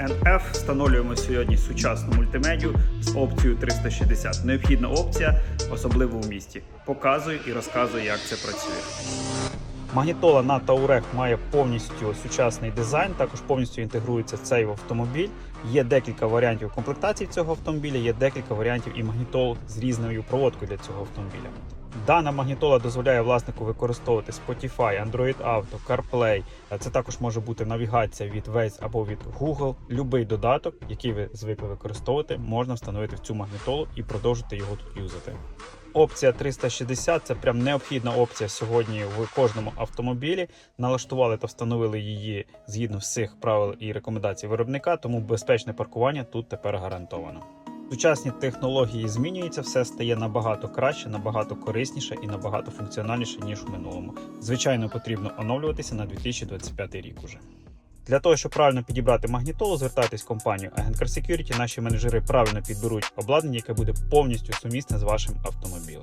NF. Встановлюємо сьогодні сучасну мультимедію з опцією 360. Необхідна опція, особливо в місті. Показую і розказую, як це працює. Магнітола на Таурек має повністю сучасний дизайн, також повністю інтегрується в цей автомобіль. Є декілька варіантів комплектації цього автомобіля, є декілька варіантів і магнітол з різною проводкою для цього автомобіля. Дана магнітола дозволяє власнику використовувати Spotify, Android Auto, CarPlay. Це також може бути навігація від Waze або від Google. Любий додаток, який ви звикли використовувати, можна встановити в цю магнітолу і продовжити його тут юзати. Опція 360 це прям необхідна опція сьогодні в кожному автомобілі. Налаштували та встановили її згідно всіх правил і рекомендацій виробника, тому безпечне паркування тут тепер гарантовано. Сучасні технології змінюються, все стає набагато краще, набагато корисніше і набагато функціональніше ніж у минулому. Звичайно, потрібно оновлюватися на 2025 рік уже. Для того, щоб правильно підібрати магнітолу, звертайтесь в компанію Agent Car Security. Наші менеджери правильно підберуть обладнання, яке буде повністю сумісне з вашим автомобілем.